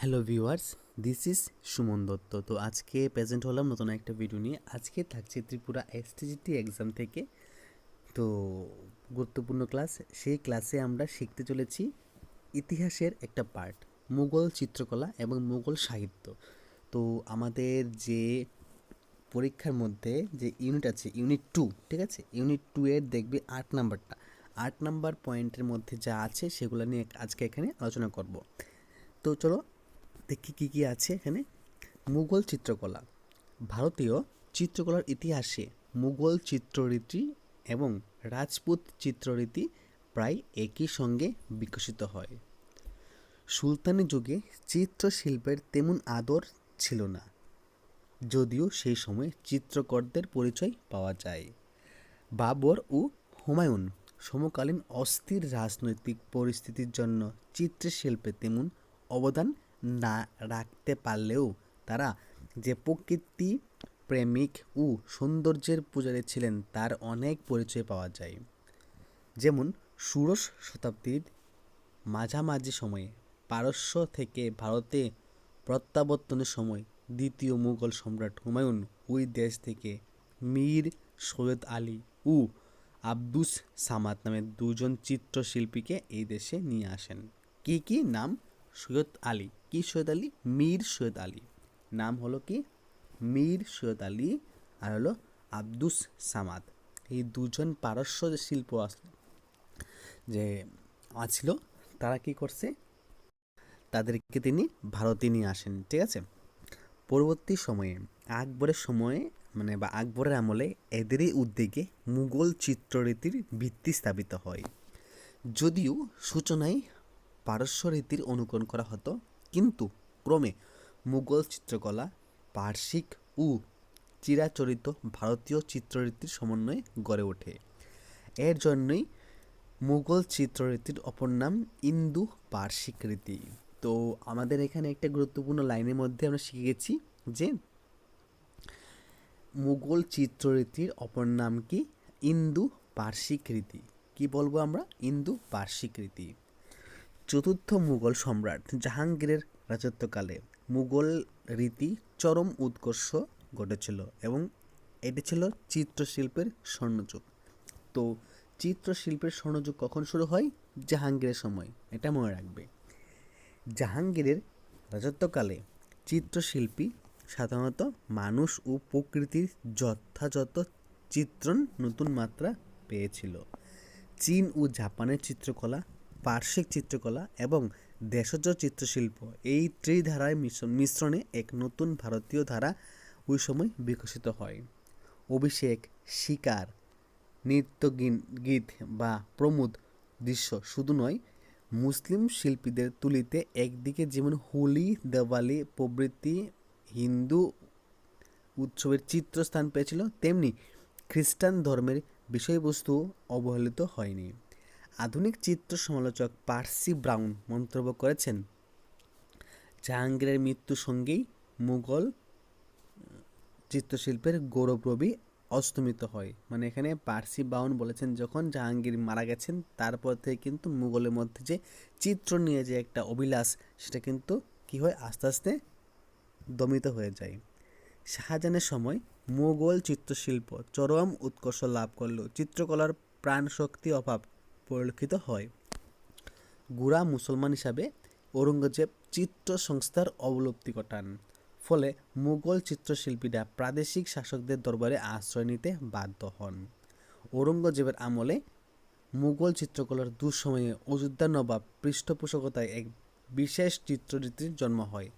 Hello viewers, this is Suman Dutta. তো আজকে present হলাম নতুন একটা ভিডিও নিয়ে। আজকে থাকছে ত্রিপুরা এসটিজিটি এক্সাম থেকে। তো গুরুত্বপূর্ণ ক্লাস সেই ক্লাসে আমরা শিখতে চলেছি ইতিহাসের একটা পার্ট মুঘল চিত্রকলা এবং মুঘল সাহিত্য। তো আমাদের যে পরীক্ষার মধ্যে যে ইউনিট আছে ইউনিট টু ঠিক আছে? ইউনিট টু এর দেখবে আট নাম্বারটা আট নাম্বার পয়েন্টের মধ্যে যা আছে, সেগুলো নিয়ে আজকে এখানে আলোচনা করব। তো চলো দেখি কী কী আছে এখানে? মুঘল চিত্রকলা। ভারতীয় চিত্রকলার ইতিহাসে মুঘল চিত্ররীতি এবং রাজপুত চিত্ররীতি প্রায় একই সঙ্গে বিকশিত হয়। সুলতানি যুগে চিত্রশিল্পের তেমন আদর ছিল না, যদিও সেই সময় চিত্রকরদের পরিচয় পাওয়া যায়। বাবর ও হুমায়ুন সমকালীন অস্থির রাজনৈতিক পরিস্থিতির জন্য চিত্রশিল্পে তেমন অবদান না রাখতে পারলেও তারা যে প্রকৃতি প্রেমিক ও সৌন্দর্যের পূজারী ছিলেন, তার অনেক পরিচয় পাওয়া যায়। যেমন ষোড়শ শতাব্দীর মাঝামাঝি সময়ে পারস্য থেকে ভারতে প্রত্যাবর্তনের সময় দ্বিতীয় মুঘল সম্রাট হুমায়ুন ওই দেশ থেকে মীর সৈয়দ আলী ও আব্দুস সামাদ নামে দুজন চিত্রশিল্পীকে এই দেশে নিয়ে আসেন। কি কি নাম? সৈয়দ আলী। কি সৈয়দ আলী? মীর সৈয়দ আলী। নাম হলো কি? মীর সৈয়দ আলী আর হলো আব্দুস সামাদ। এই দুজন পারস্য যে শিল্প যে আছিল, তারা কি করছে? তাদেরকে তিনি ভারতে নিয়ে আসেন, ঠিক আছে? পরবর্তী সময়ে, আকবরের সময়ে মানে বা আকবরের আমলে এদেরই উদ্যোগে মুঘল চিত্ররীতির ভিত্তি স্থাপিত হয়। যদিও সূচনায় পারস্য রীতির অনুকরণ করা হতো কিন্তু ক্রমে মুঘল চিত্রকলা, পার্শ্বিক ও চিরাচরিত ভারতীয় চিত্ররীতির সমন্বয়ে গড়ে ওঠে। এর জন্যই মুঘল চিত্ররীতির অপর নাম ইন্দু পার্শ্বিক রীতি। তো আমাদের এখানে একটা গুরুত্বপূর্ণ লাইনের মধ্যে আমরা শিখে গেছি যে মুঘল চিত্ররীতির অপর নাম কি? ইন্দু পার্শ্বিক রীতি। কি বলব আমরা? ইন্দু পার্শ্বিক রীতি। চতুর্থ মুঘল সম্রাট জাহাঙ্গীরের রাজত্বকালে মুঘল রীতি চরম উৎকর্ষ ঘটেছিল এবং এটি ছিল চিত্রশিল্পের স্বর্ণযুগ। তো চিত্রশিল্পের স্বর্ণযুগ কখন শুরু হয়? জাহাঙ্গীরের সময়। এটা মনে রাখবে। জাহাঙ্গীরের রাজত্বকালে চিত্রশিল্পী সাধারণত মানুষ ও প্রকৃতির যথাযথ চিত্রণ নতুন মাত্রা পেয়েছিল। চীন ও জাপানের চিত্রকলা পার্শ্বিক চিত্রকলা এবং দেশজ চিত্রশিল্প এই ত্রিধারায় মিশ্র- মিশ্রণে এক নতুন ভারতীয় ধারা ওই সময় বিকশিত হয়। অভিষেক, শিকার, নৃত্য গীত বা প্রমোদ দৃশ্য শুধু নয়, মুসলিম শিল্পীদের তুলিতে একদিকে যেমন হোলি, দেওয়ালি, প্রভৃতি, হিন্দু উৎসবের চিত্র স্থান পেয়েছিল, তেমনি খ্রিস্টান ধর্মের বিষয়বস্তু অবহেলিত হয়নি। আধুনিক চিত্র সমালোচক পার্সি ব্রাউন মন্তব্য করেছেন, জাহাঙ্গীরের মৃত্যুর সঙ্গেই মুঘল চিত্রশিল্পের গৌরবরবি অস্তমিত হয়। মানে এখানে পার্সি বাউন বলেছেন, যখন জাহাঙ্গীর মারা গেছেন, তারপর থেকে কিন্তু মুঘলের মধ্যে যে চিত্র নিয়ে যে একটা অভিলাষ, সেটা কিন্তু কি হয়, আস্তে আস্তে দমিত হয়ে যায়। শাহজাহানের সময় মুঘল চিত্রশিল্প চরম উৎকর্ষ লাভ করলেও চিত্রকলার প্রাণশক্তি অভাব পরিলক্ষিত হয়। গুড়া মুসলমান হিসাবে ঔরঙ্গজেব চিত্র সংস্থার অবলুপ্তি ঘটান। ফলে মুঘল চিত্রশিল্পীরা প্রাদেশিক শাসকদের দরবারে আশ্রয় নিতে বাধ্য হন। ঔরঙ্গজেবের আমলে মুঘল চিত্রকলার দুঃসময়ে অযোধ্যা নবাব পৃষ্ঠপোষকতায় এক বিশেষ চিত্ররীতির জন্ম হয়।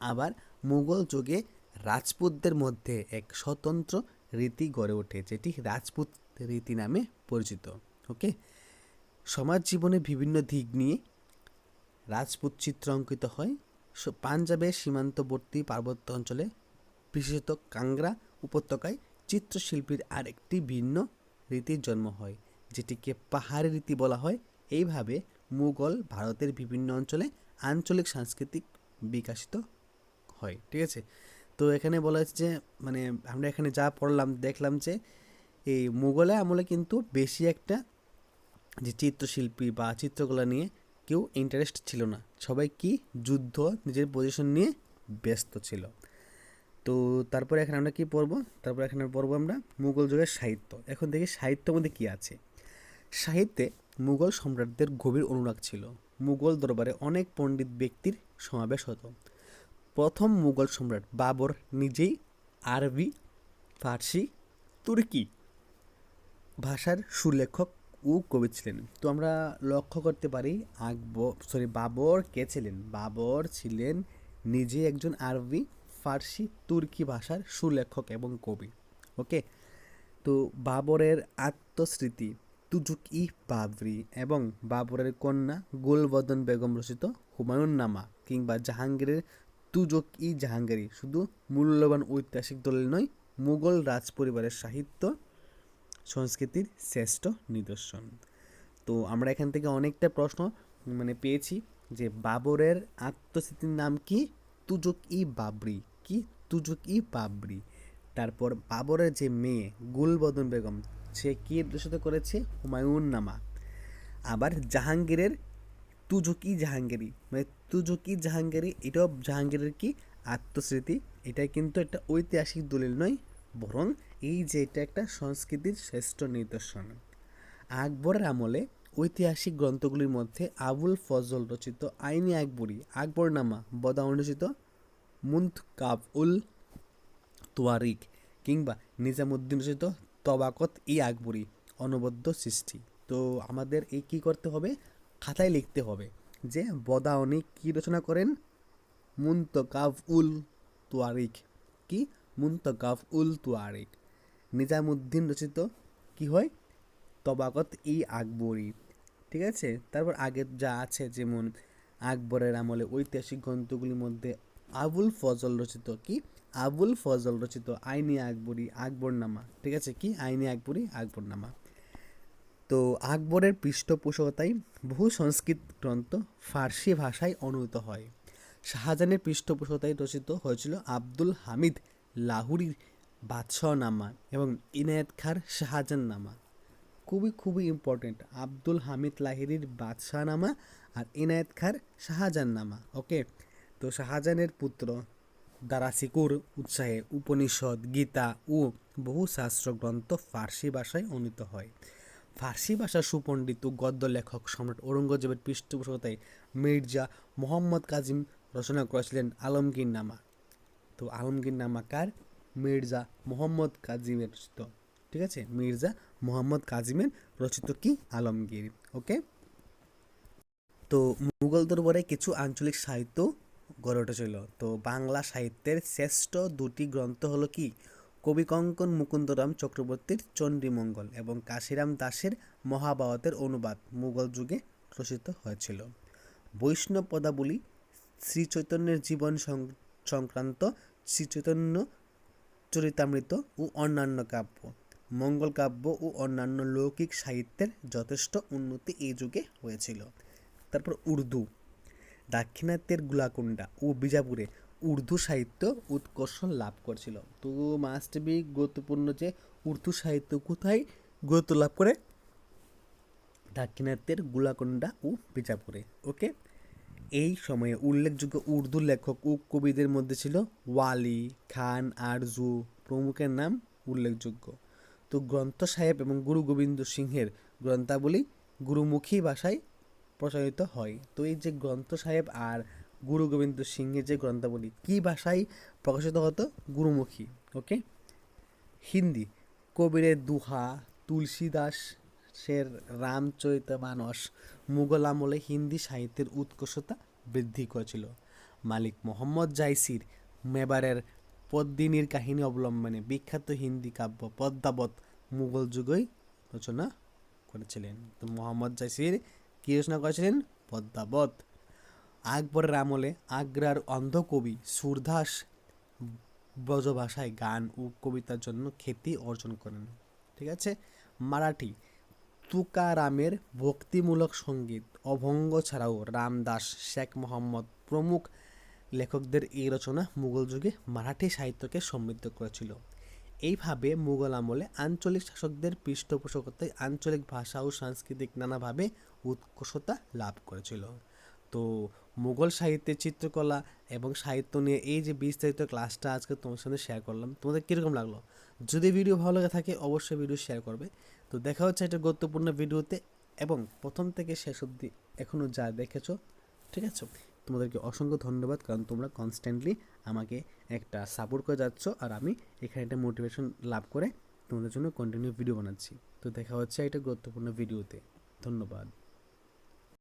আবার মুঘল যুগে রাজপুতদের মধ্যে এক স্বতন্ত্র রীতি গড়ে ওঠে, যেটি রাজপুত রীতি নামে পরিচিত। ওকে? সমাজ জীবনের বিভিন্ন দিক নিয়ে রাজপুত চিত্র অঙ্কিত হয়। পাঞ্জাবের সীমান্তবর্তী পার্বত্য অঞ্চলে, বিশেষত কাংরা উপত্যকায় চিত্রশিল্পীর আরেকটি ভিন্ন রীতির জন্ম হয়, যেটিকে পাহাড়ি রীতি বলা হয়। এইভাবে মুঘল ভারতের বিভিন্ন অঞ্চলে আঞ্চলিক সাংস্কৃতিক বিকাশিত হয়, ঠিক আছে? তো এখানে বলা হচ্ছে যে মানে আমরা এখানে যা পড়লাম, দেখলাম যে, এই মুঘলে আমলে কিন্তু বেশি একটা যে চিত্রশিল্পী বা চিত্রকলা নিয়ে কেউ ইন্টারেস্ট ছিল না। সবাই কি যুদ্ধ নিজের পজিশন নিয়ে ব্যস্ত ছিল? তো তারপরে এখানে আমরা কি পড়ব? তারপরে এখানে পড়ব আমরা মুঘল যুগের সাহিত্য। এখন দেখি সাহিত্যের মধ্যে কী আছে? সাহিত্যে মুঘল সম্রাটদের গভীর অনুরাগ ছিল। মুঘল দরবারে অনেক পণ্ডিত ব্যক্তির সমাবেশ হতো। প্রথম মুঘল সম্রাট বাবর, নিজেই আরবি, ফার্সি, তুর্কি ভাষার সুলেখক ও কবি ছিলেন। তো আমরা লক্ষ্য করতে পারি, আকবর সরি বাবর কে ছিলেন? বাবর ছিলেন নিজে একজন আরবি, ফার্সি, তুর্কি ভাষার সুলেখক এবং কবি। ওকে তো বাবরের আত্মস্মৃতি, তুজুক ই বাবরি এবং বাবরের কন্যা গুলবদন বেগম রচিত হুমায়ুন নামা কিংবা জাহাঙ্গীরের তুজক ই জাহাঙ্গীরি শুধু মূল্যবান ঐতিহাসিক দলের নয়, মুঘল রাজ পরিবারের সাহিত্য সংস্কৃতির শ্রেষ্ঠ নিদর্শন। তো আমরা এখান থেকে অনেকটা প্রশ্ন মানে পেয়েছি যে বাবরের আত্মস্মৃতির নাম কি? তুজুক ই বাবরি। কি? তুজুক ই বাবরি। তারপর বাবরের যে মেয়ে, গুলবদন বেগম, সে কি রচিত করেছে? হুমায়ুন নামা আবার জাহাঙ্গীরের তুজুকি জাহাঙ্গীরি। মানে তুজুকি জাহাঙ্গীরি, এটাও জাহাঙ্গীরের কি? আত্মস্মৃতি। এটা কিন্তু একটা ঐতিহাসিক দলিল নয়, বরং এই যে এটা একটা সংস্কৃতির শ্রেষ্ঠ নিদর্শন। আকবরের আমলে ঐতিহাসিক গ্রন্থগুলির মধ্যে আবুল ফজল রচিত আইনি আকবরী, আকবরনামা বদাউন রচিত মুন্ত কাব উল তোয়ারিক কিংবা নিজামুদ্দিন রচিত তবাকত ই আকবরী অনবদ্য সৃষ্টি। তো আমাদের এই কী করতে হবে? খাতায় লিখতে হবে যে বদাউনি কী রচনা করেন? মুন্তকাফ উল তোয়ারিক। কি? মুন্তকাফ উল তোয়ারিক। নিজামুদ্দিন রচিত কি হয়? তবাকত ই আকবরী। ঠিক আছে? তারপর আগে যা আছে যেমন আকবরের আমলে ঐতিহাসিক গ্রন্থগুলির মধ্যে আবুল ফজল রচিত কি? আবুল ফজল রচিত আইনি আকবরী আকবরনামা। ঠিক আছে? কি? আইনি আকবরী আকবরনামা। তো আকবরের পৃষ্ঠপোষকতায় বহু সংস্কৃত গ্রন্থ ফার্সি ভাষায় অনুদিত হয়। শাহজাহানের পৃষ্ঠপোষকতায় রচিত হয়েছিল আব্দুল হামিদ লাহুরির বাদশাহ নামা এবং ইনায়েত খার শাহজাহান নামা খুবই খুবই ইম্পর্টেন্ট আব্দুল হামিদ লাহিরির বাদশাহ নামা আর ইনায়েত খার শাহজাহান নামা ওকে তো শাহজাহানের পুত্র দারাসিকুর উৎসাহে উপনিষদ, গীতা ও বহু শাস্ত্র গ্রন্থ ফার্সি ভাষায় অনুদিত হয়। ফার্সি ভাষার সুপণ্ডিত গদ্য লেখক সম্রাট ঔরঙ্গজেবের পৃষ্ঠপোষকতায় মির্জা মোহাম্মদ কাজিম রচনা করেছিলেন আলমগীর নামা। তো আলমগীর নামা কার? মির্জা মোহাম্মদ কাজিমের রচিত। ঠিক আছে? মির্জা মোহাম্মদ কাজিমের রচিত কি? আলমগীর। ওকে? তো মুঘল দরবারে কিছু আঞ্চলিক সাহিত্য গড়ে উঠেছিল। তো বাংলা সাহিত্যের শ্রেষ্ঠ দুটি গ্রন্থ হলো কি? কবিকঙ্কন মুকুন্দরাম চক্রবর্তীর চণ্ডীমঙ্গল এবং কাশিরাম দাসের মহাভারতের অনুবাদ মুঘল যুগে রচিত হয়েছিল। বৈষ্ণব পদাবলী শ্রী চৈতন্যের জীবন সংক্রান্ত শ্রী চৈতন্য চরিতামৃত ও অন্যান্য কাব্য, মঙ্গল কাব্য ও অন্যান্য লৌকিক সাহিত্যের যথেষ্ট উন্নতি এই যুগে হয়েছিল। তারপর উর্দু, দাক্ষিণাত্যের গুলাকুন্ডা ও বিজাপুরে উর্দু সাহিত্য উৎকর্ষ লাভ করছিল। তো মাস্ট বি গুরুত্বপূর্ণ যে উর্দু সাহিত্য কোথায় গুরুত্ব লাভ করে? দাক্ষিণাত্যের গুলাকুন্ডা ও বিজাপুরে ওকে এই সময়ে উল্লেখযোগ্য উর্দু লেখক ও কবিদের মধ্যে ছিল ওয়ালি, খান, আরজু প্রমুখের নাম উল্লেখযোগ্য। তো গ্রন্থ সাহেব এবং গুরু গোবিন্দ সিংহের গ্রন্থাবলী গুরুমুখী ভাষায় প্রচলিত হয়। তো এই যে গ্রন্থ সাহেব আর গুরু গোবিন্দ সিংহের যে গ্রন্থাবলী, কী ভাষায় প্রকাশিত হতো? গুরুমুখী ওকে হিন্দি, কবিরের দুহা তুলসীদাসের রামচরিত মানস মুঘল আমলে হিন্দি সাহিত্যের উৎকর্ষতা বৃদ্ধি করেছিল। মালিক মোহাম্মদ জাইসির মেবারের পদ্মিনীর কাহিনী অবলম্বনে বিখ্যাত হিন্দি কাব্য পদ্মাবত মুঘল যুগই রচনা করেছিলেন। তো মোহাম্মদ জাইসির কী রচনা করেছিলেন? পদ্মাবত। আকবরের আমলে আগ্রার অন্ধকবি সুরদাস ব্রজভাষায় গান ও কবিতার জন্য খ্যাতি অর্জন করেন। ঠিক আছে? মারাঠি তুকারামের ভক্তিমূলক সংগীত অভঙ্গ ছাড়াও রামদাস, শেখ মোহাম্মদ প্রমুখ লেখকদের এই রচনা মুঘল যুগে মারাঠি সাহিত্যকে সমৃদ্ধ করেছিল। এইভাবে মুঘল আমলে আঞ্চলিক শাসকদের পৃষ্ঠপোষকতায় আঞ্চলিক ভাষা ও সাংস্কৃতিক নানাভাবে উৎকর্ষতা লাভ করেছিল। তো মুঘল সাহিত্যের চিত্রকলা এবং সাহিত্য নিয়ে এই যে বিস্তারিত ক্লাসটা আজকে তোমার সাথে শেয়ার করলাম, তোমাদের কীরকম লাগল? যদি ভিডিও ভালো লাগে থাকে, অবশ্যই ভিডিও শেয়ার করবে। তো দেখা হচ্ছে একটা গুরুত্বপূর্ণ ভিডিওতে এবং প্রথম থেকে শেষ অবধি এখনও যা দেখেছ, ঠিক আছে? তোমাদেরকে অসংখ্য ধন্যবাদ, কারণ তোমরা কনস্ট্যান্টলি আমাকে একটা সাপোর্ট করে যাচ্ছ আর আমি এখানে একটা মোটিভেশন লাভ করে তোমাদের জন্য কন্টিনিউ ভিডিও বানাচ্ছি। তো দেখা হচ্ছে একটা গুরুত্বপূর্ণ ভিডিওতে। ধন্যবাদ।